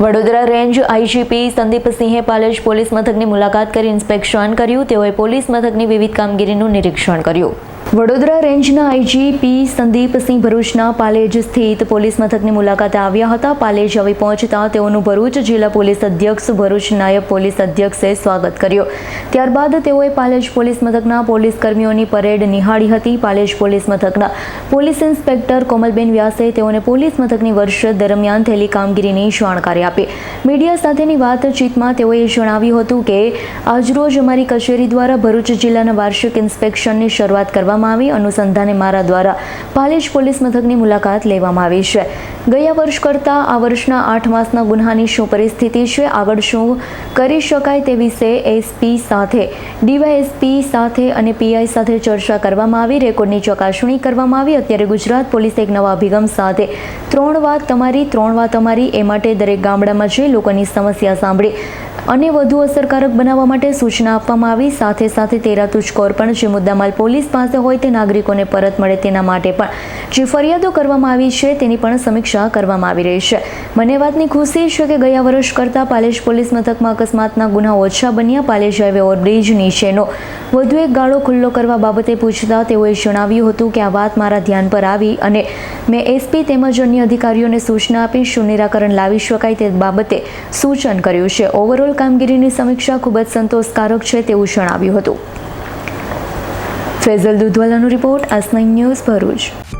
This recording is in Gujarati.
વડોદરા રેન્જ આઈજીપી સંદીપસિંહે પાલેજ પોલીસ મથકની મુલાકાત કરી ઇન્સ્પેક્શન કર્યું. તેઓએ પોલીસ મથકની વિવિધ કામગીરીનું નિરીક્ષણ કર્યું. વડોદરા રેન્જના આઈજીપી સંદીપસિંહ ભરૂચના પાલેજ સ્થિત પોલીસ મથકની મુલાકાતે આવ્યા હતા. પાલેજ આવી પહોંચતા તેઓનું ભરૂચ જિલ્લા પોલીસ અધ્યક્ષ, ભરૂચ નાયબ પોલીસ અધ્યક્ષે સ્વાગત કર્યો. ત્યારબાદ તેઓએ પાલેજ પોલીસ મથકના પોલીસ કર્મીઓની પરેડ નિહાળી હતી. પાલેજ પોલીસ મથકના પોલીસ ઇન્સ્પેક્ટર કોમલબેન વ્યાસે તેઓને પોલીસ મથકની વર્ષ દરમિયાન થયેલી કામગીરીની જાણકારી આપી. મીડિયા સાથેની વાતચીતમાં તેઓએ જણાવ્યું હતું કે, આજરોજ અમારી કચેરી દ્વારા ભરૂચ જિલ્લાના વાર્ષિક ઇન્સ્પેક્શનની શરૂઆત કરવામાં આવી. અનુસંધાને મારા દ્વારા પાલેજ પોલીસ મથકની મુલાકાત લેવામાં આવી છે. ગયા વર્ષ કરતાં આ વર્ષના આઠ માસના ગુન્હાની શું પરિસ્થિતિ છે? આગળ શું કરી શકાય તે વિશે એસપી સાથે, ડીવાયએસપી સાથે અને પીઆઈ સાથે ચર્ચા કરવામાં આવી. રેકોર્ડની ચકાસણી કરવામાં આવી. અત્યારે ગુજરાત પોલીસ એક નવા અભિગમ સાથે ત્રણ વાત તમારી, ત્રણ વાત અમારી. એ માટે દરેક ગામડામાં જઈ લોકોની સમસ્યા સાંભળી અને વધુ અસરકારક બનાવવા માટે સૂચના આપવામાં આવી. સાથે સાથે તેરા કોર પણ જે મુદ્દામાલ પોલીસ પાસે હોય તે નાગરિકોને પરત મળે તેના માટે પણ જે ફરિયાદો કરવામાં આવી છે તેની પણ સમીક્ષા કરવામાં આવી રહી છે. મને વાતની ખુશી છે કે ગયા વર્ષ કરતાં પાલેજ પોલીસ મથકમાં અકસ્માતના ગુના ઓછા બન્યા. પાલેજ હાઈવે ઓવરબ્રિજ નીચેનો. વધુ એક ગાળો ખુલ્લો કરવા બાબતે પૂછતા તેઓએ જણાવ્યું હતું કે આ વાત મારા ધ્યાન પર આવી અને મેં એસપી તેમજ અન્ય અધિકારીઓને સૂચના આપી શું નિરાકરણ લાવી શકાય તે બાબતે સૂચન કર્યું છે. ઓવરઓલ કામગીરીની સમીક્ષા ખૂબ જ સંતોષકારક છે તેવું જણાવ્યું હતું. ફેઝલ દુધવાલાનો રિપોર્ટ આસ નાઇન ન્યૂઝ ભરૂચ.